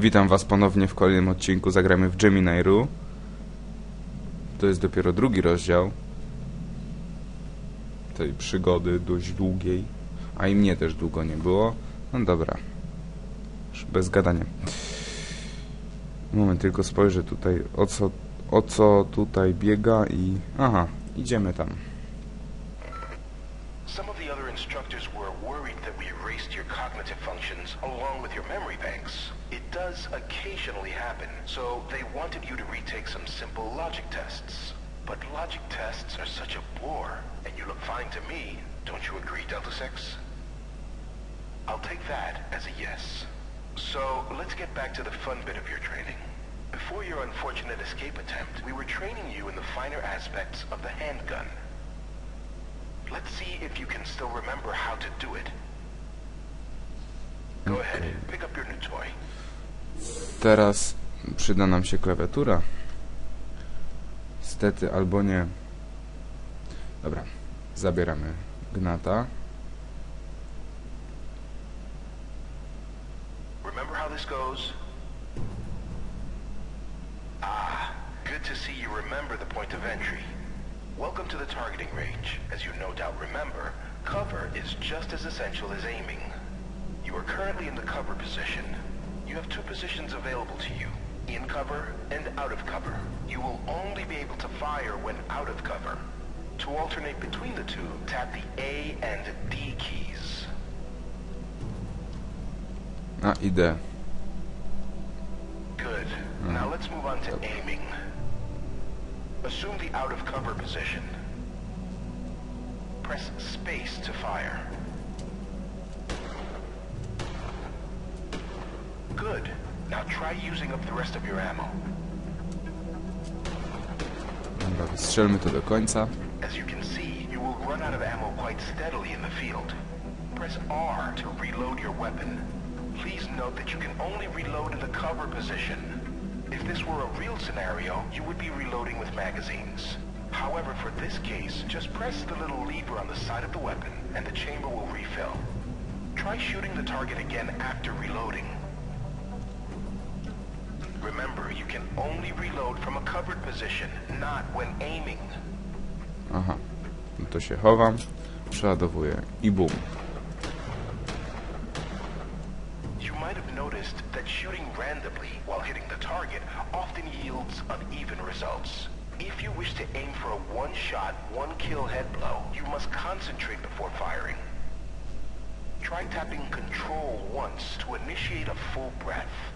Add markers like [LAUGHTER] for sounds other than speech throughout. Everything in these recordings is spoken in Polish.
Witam Was ponownie w kolejnym odcinku Zagramy w Gemini. To jest dopiero drugi rozdział tej przygody, dość długiej. A i mnie też długo nie było. No dobra. Już bez gadania. Moment, tylko spojrzę tutaj o co, o co tutaj biega i... Aha, idziemy tam. Some of the other instructors were worried that we erased your cognitive functions along with your memory banks. It does occasionally happen, so they wanted you to retake some simple logic tests. But logic tests are such a bore, and you look fine to me. Don't you agree, Delta Six? I'll take that as a yes. So, let's get back to the fun bit of your training. Before your unfortunate escape attempt, we were training you in the finer aspects of the handgun. Let's see if you can still remember how to do it. Go ahead, pick up your new toy. Teraz przyda nam się klawiatura. Stety albo nie. Dobra, zabieramy Gnata. Welcome to the targeting range. As you no doubt remember, cover is just as essential as aiming. You are currently in the cover position. You have two positions available to you, in cover and out of cover. You will only be able to fire when out of cover. To alternate between the two, tap the A and D keys. Ah, A, idę. Good. Hmm. Now let's move on to aiming. Assume the out of cover position. Press space to fire. Good. Now try using up the rest of your ammo. Dobra, wystrzelmy to do końca. As you can see, you will run out of ammo quite steadily in the field. Press R to reload your weapon. Please note that you can only reload in the cover position. If this were a real scenario, you would be reloading with magazines. However, for this case, just press the little lever on the side of the weapon, and the chamber will refill. Try shooting the target again after reloading. Remember, you can only reload from a covered position, not when aiming. Aha. No to się chowam, przeładowuję i bum. You might have noticed that shooting randomly while hitting the target often yields uneven results. If you wish to aim for a one-shot, one-kill head blow, you must concentrate before firing. Try tapping Control once to initiate a full breath.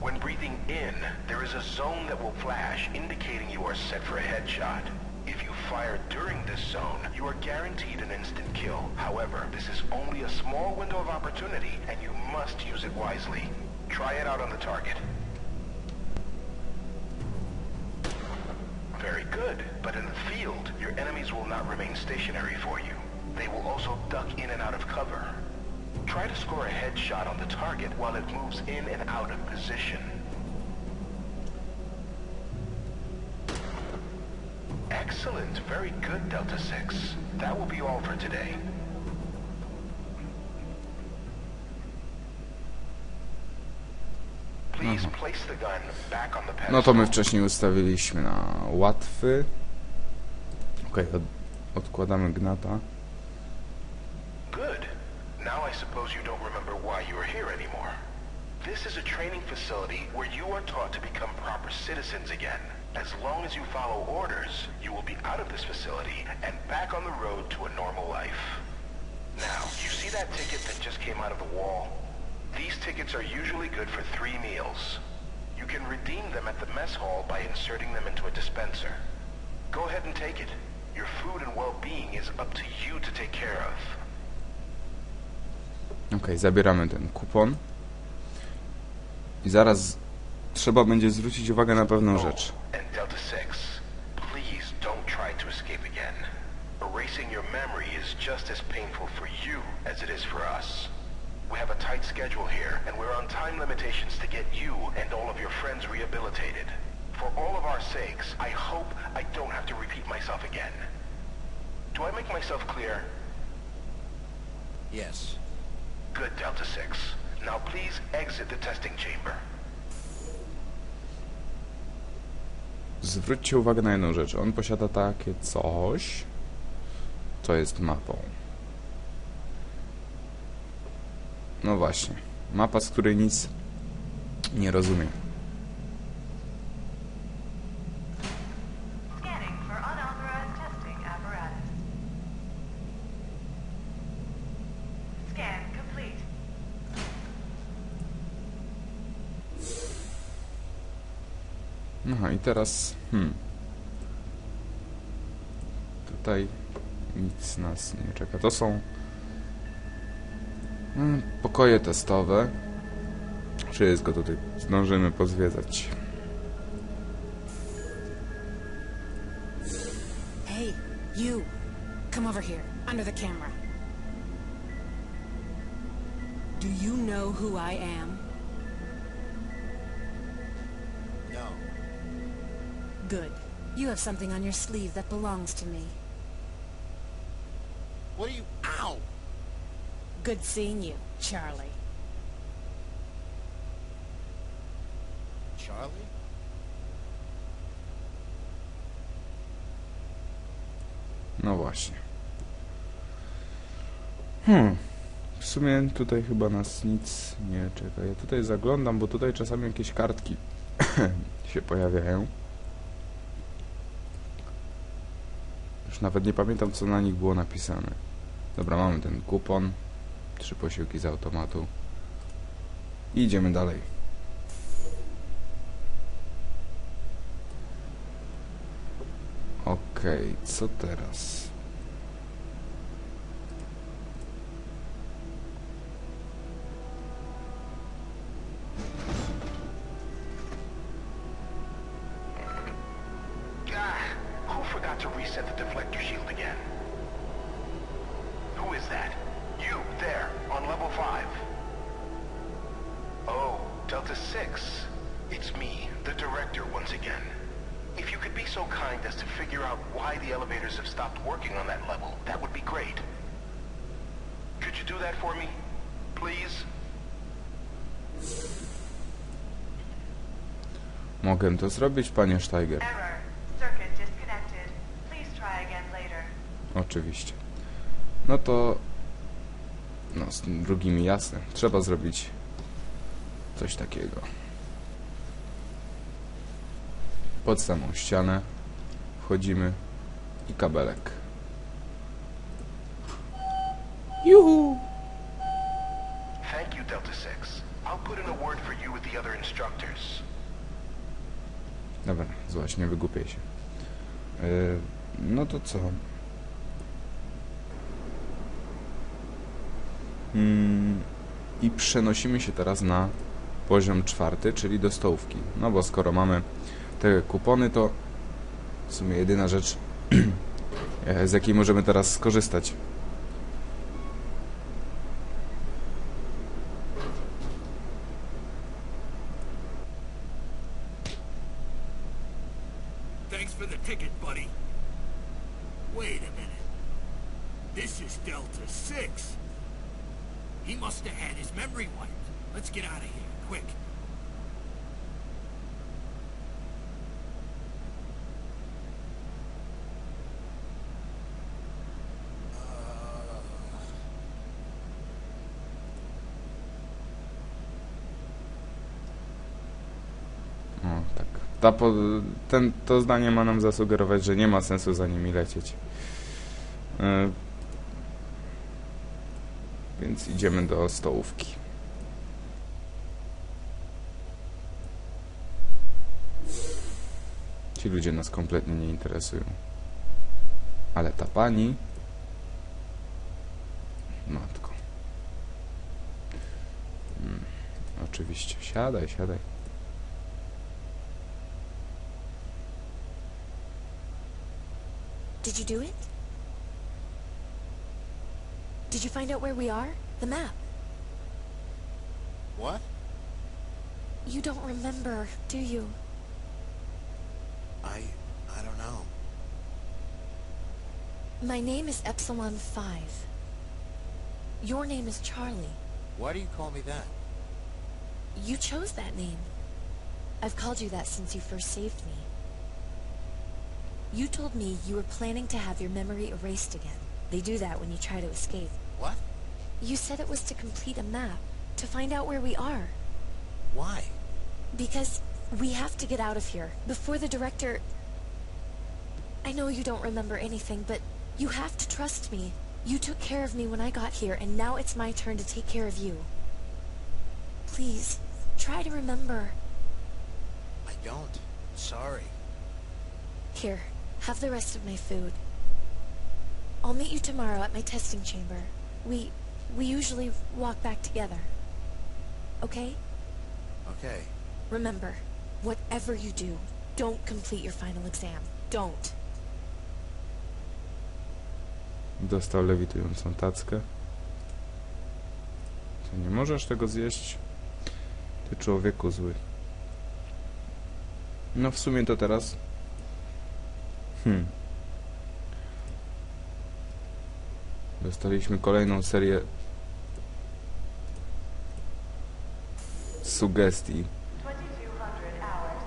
When breathing in, there is a zone that will flash indicating you are set for a headshot. If you fire during this zone, you are guaranteed an instant kill. However, this is only a small window of opportunity, and you must use it wisely. Try it out on the target. Very good, but in the field, your enemies will not remain stationary for you. They will also duck in and out of cover. Try to score a headshot on the target while it moves in and out of position. Excellent. Very good, Delta 6. That will be all for today. Please mhm. place the gun back on the pedestal. No to my wcześniej ustawiliśmy na łatwy. Okej, od, odkładamy Gnata. Suppose you don't remember why you are here anymore. This is a training facility where you are taught to become proper citizens again. As long as you follow orders, you will be out of this facility and back on the road to a normal life. Now, you see that ticket that just came out of the wall? These tickets are usually good for three meals. You can redeem them at the mess hall by inserting them into a dispenser. Go ahead and take it. Your food and well-being is up to you to take care of. Okej, zabieramy ten kupon. I zaraz trzeba będzie zwrócić uwagę na pewną rzecz. And Delta 6, please don't try to escape again. Erasing your memory is just as painful for you as it is for us. We have a tight schedule here, and we're on time limitations to get you and all of your friends rehabilitated. For all of our sakes, I hope I don't have to repeat myself again. Do I make myself clear? Yes. Good, Delta 6. Now please exit the testing chamber. Zwróćcie uwagę na jedną rzecz. On posiada takie coś, co jest mapą. No właśnie. Mapa, z której nic nie rozumiem. Scanning for unauthorized testing apparatus. Scan complete. Aha, i teraz... Hmm. Tutaj nic nas nie czeka. To są mm, pokoje testowe. Wszystko tutaj zdążymy pozwiedzać. Hey, you. Come over here, under the camera. Do you know who I am? Good. You have something on your sleeve that belongs to me. What are you? Ow! Good seeing you, Charlie. Charlie? No właśnie. Hmm. W sumie tutaj chyba nas nic nie czeka. Ja tutaj zaglądam, bo tutaj czasami jakieś kartki [LAUGHS] się pojawiają. Już nawet nie pamiętam, co na nich było napisane. Dobra, mamy ten kupon. Trzy posiłki z automatu. I idziemy dalej. Okej, co teraz? So kind as to figure out why the elevators have stopped working on that level, that would be great. Could you do that for me? Please? Mogę to zrobić, panie Steiger. Oczywiście. No to... No, z drugimi jasne. Trzeba zrobić coś takiego. Pod samą ścianę wchodzimy i kabelek. Juhu! Thank you, Delta 6. I'll put in a word for you with the other instructors. Dobra, złaś, nie wygłupiej się. Yy, no to co? Mm, I przenosimy się teraz na poziom czwarty, czyli do stołówki. No bo skoro mamy te kupony, to w sumie jedyna rzecz, [CLEARS THROAT] e, z jakiej możemy teraz skorzystać. Thanks for the ticket, buddy. Wait a minute. This is Delta 6. He must have had his memory wiped. Let's get out of here, quick. O, tak. Ta ten, to zdanie ma nam zasugerować, że nie ma sensu za nimi lecieć. E, więc idziemy do stołówki. Ci ludzie nas kompletnie nie interesują. Ale ta pani... Matko. Hmm, oczywiście. Siadaj, siadaj. Did you do it? Did you find out where we are? The map. What? You don't remember, do you? I... I don't know. My name is Epsilon 5. Your name is Charlie. Why do you call me that? You chose that name. I've called you that since you first saved me. You told me you were planning to have your memory erased again. They do that when you try to escape. What? You said it was to complete a map, to find out where we are. Why? Because we have to get out of here before the director. I know you don't remember anything, but you have to trust me. You took care of me when I got here, and now it's my turn to take care of you. Please, try to remember. I don't. Sorry. Here, have the rest of my food. I'll meet you tomorrow at my testing chamber. We we usually walk back together. Okay? Okay. Remember, whatever you do, don't complete your final exam. Don't. Dostał lewitującą tackę. Ty nie możesz tego zjeść? Ty człowieku zły. No w sumie to teraz... Hmm. Dostaliśmy kolejną serię sugestii, 2200 hours.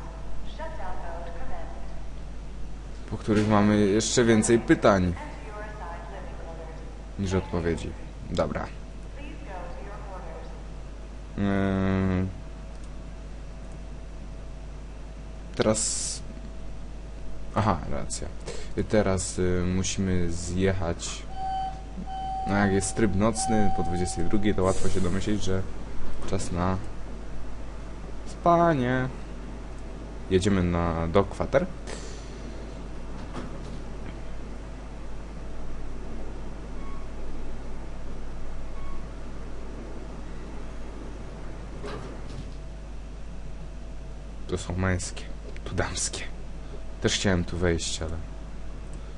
Shutdown mode commenced. po których mamy jeszcze więcej pytań niż odpowiedzi. Dobra. Eee, Teraz. Aha, racja. I Teraz y, musimy zjechać. No jak jest tryb nocny po 22, to łatwo się domyślić, że czas na spanie. Jedziemy na do kwater. To są męskie, tu damskie. Też chciałem tu wejść, ale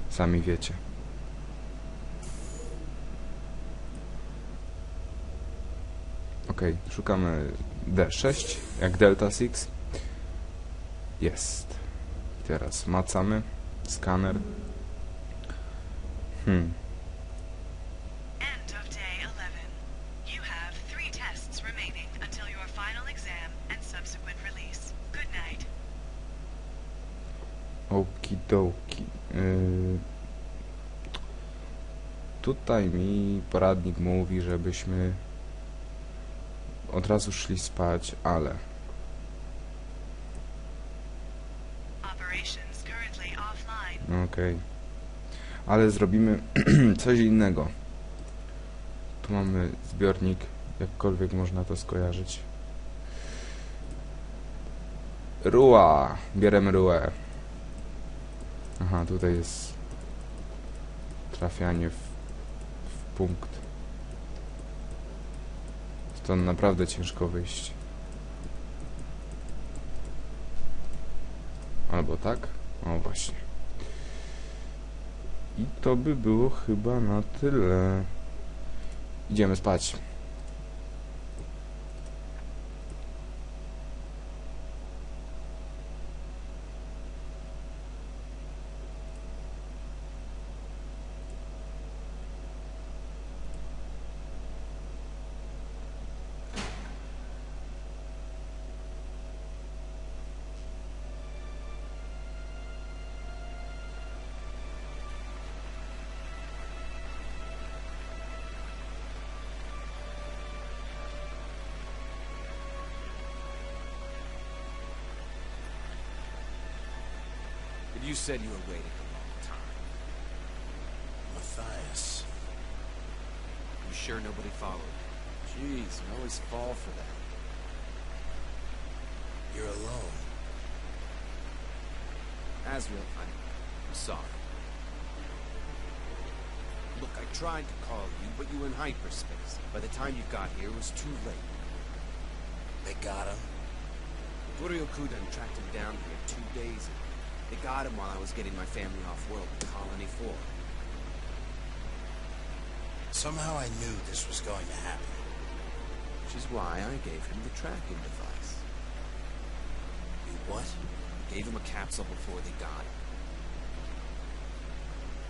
sami wiecie. Okej, szukamy D6, jak Delta Six. Jest. Teraz macamy. Skaner. Hmm. End of day 11. You have three tests remaining until your final exam and subsequent release. Good night. Okidoki. Yy... Tutaj mi poradnik mówi, żebyśmy od razu szli spać, ale okej. Ale zrobimy [CLEARS THROAT] coś innego. Tu mamy zbiornik, jakkolwiek można to skojarzyć. Rua! Bierzemy ruę. Aha, tutaj jest trafianie w, w punkt. Stąd naprawdę ciężko wyjść. Albo tak? O właśnie. I to by było chyba na tyle. Idziemy spać. You said you were waiting a long time. Matthias. You sure nobody followed? Jeez, you always fall for that. You're alone. Azrael, I'm, I'm sorry. Look, I tried to call you, but you were in hyperspace. By the time you got here, it was too late. They got him. Burio Kudan tracked him down here two days ago. They got him while I was getting my family off world in Colony 4. Somehow I knew this was going to happen. Which is why I gave him the tracking device. You what? I Gave him a capsule before they got him.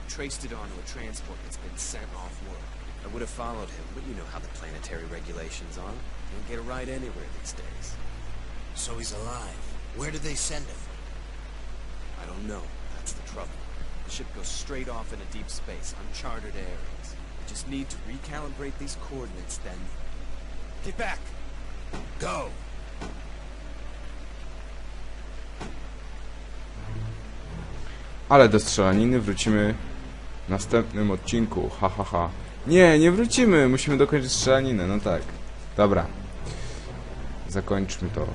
Traced it onto a transport that's been sent off world. I would have followed him, but you know how the planetary regulations are. You don't get a ride anywhere these days. So he's alive. Where did they send him? Don't know. That's the trouble. The ship goes straight off into deep space, uncharted areas. We just need to recalibrate these coordinates, then... Get back! Go! Ale do strzelaniny wrócimy w następnym odcinku. Ha, ha, ha. Nie, nie wrócimy. Musimy dokończyć strzelaninę. No tak. Dobra. Zakończmy to.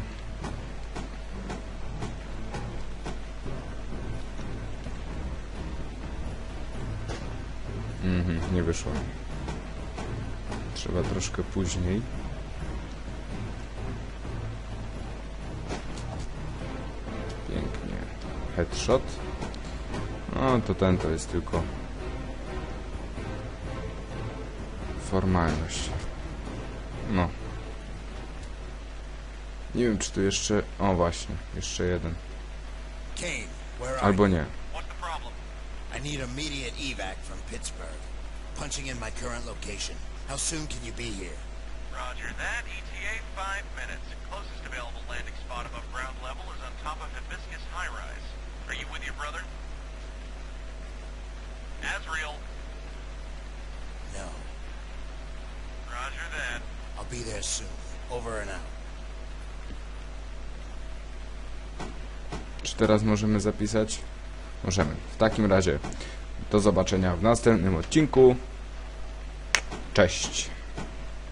Nie wyszło. Trzeba troszkę później. Pięknie. Headshot. No to ten to jest tylko formalność. No. Nie wiem czy tu jeszcze... O właśnie, jeszcze jeden. Albo nie. I need immediate evac from Pittsburgh. Punching in my current location. How soon can you be here? Roger that. ETA five minutes. Closest available landing spot above ground level is on top of Hibiscus High Rise. Are you with your brother? Asriel. No. Roger that. I'll be there soon. Over and out. Czy teraz możemy zapisać? Możemy. W takim razie do zobaczenia w następnym odcinku. Cześć.